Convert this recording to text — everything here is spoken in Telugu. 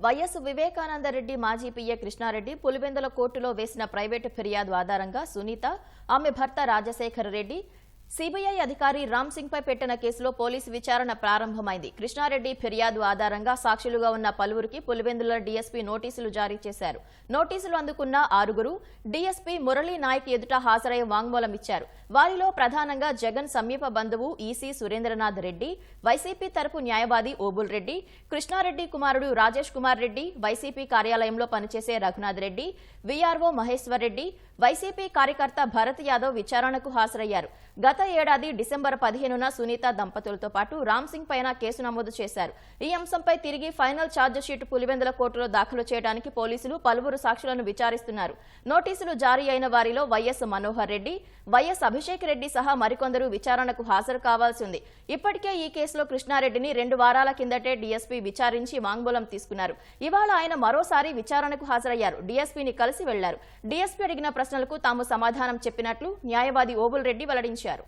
వైఎస్ వివేకానందరెడ్డి మాజీ పిఏ కృష్ణారెడ్డి పులివెందుల కోర్టులో వేసిన ప్రైవేటు ఫిర్యాదు ఆధారంగా సునీత ఆమె భర్త రాజశేఖర రెడ్డి సిబిఐ అధికారి రామ్ సింగ్ పై పెట్టిన కేసులో పోలీసు విచారణ ప్రారంభమైంది. కృష్ణారెడ్డి ఫిర్యాదు ఆధారంగా సాక్షులుగా ఉన్న పలువురికి పులివెందుల డీఎస్పీ నోటీసులు జారీ చేశారు. నోటీసులు అందుకున్న ఆరుగురు డీఎస్పీ మురళీ నాయక్ ఎదుట హాజరై వాంగ్మూలం ఇచ్చారు. వారిలో ప్రధానంగా జగన్ సమీప బంధువు ఈసీ సురేంద్రనాథ్ రెడ్డి వైసీపీ తరపు న్యాయవాది ఓబుల్ రెడ్డి కృష్ణారెడ్డి కుమారుడు రాజేష్ కుమార్ రెడ్డి వైసీపీ కార్యాలయంలో పనిచేసే రఘునాథ్ రెడ్డి వీఆర్ఓ మహేశ్వర్ రెడ్డి వైసీపీ కార్యకర్త భరత్ యాదవ్ విచారణకు హాజరయ్యారు. గత గత ఏడాది డిసెంబర్ పదిహేనున సునీత దంపతులతో పాటు రామ్ సింగ్ పైన కేసు నమోదు చేశారు. ఈ అంశంపై తిరిగి ఫైనల్ ఛార్జిషీట్ పులివెందుల కోర్టులో దాఖలు చేయడానికి పోలీసులు పలువురు సాక్షులను విచారిస్తున్నారు. నోటీసులు జారీ అయిన వారిలో వైఎస్ మనోహర్ రెడ్డి వైఎస్ అభిషేక్ రెడ్డి సహా మరికొందరు విచారణకు హాజరు కావాల్సి ఉంది. ఇప్పటికే ఈ కేసులో కృష్ణారెడ్డిని రెండు వారాల కిందటే డీఎస్పీ విచారించి వాంగ్మూలం తీసుకున్నారు. ఇవాళ ఆయన మరోసారి విచారణకు హాజరయ్యారు. డీఎస్పీని కలిసి వెళ్ళారు. డీఎస్పీ అడిగిన ప్రశ్నలకు తాము సమాధానం చెప్పినట్లు న్యాయవాది ఓబుల్ రెడ్డి వెల్లడించారు.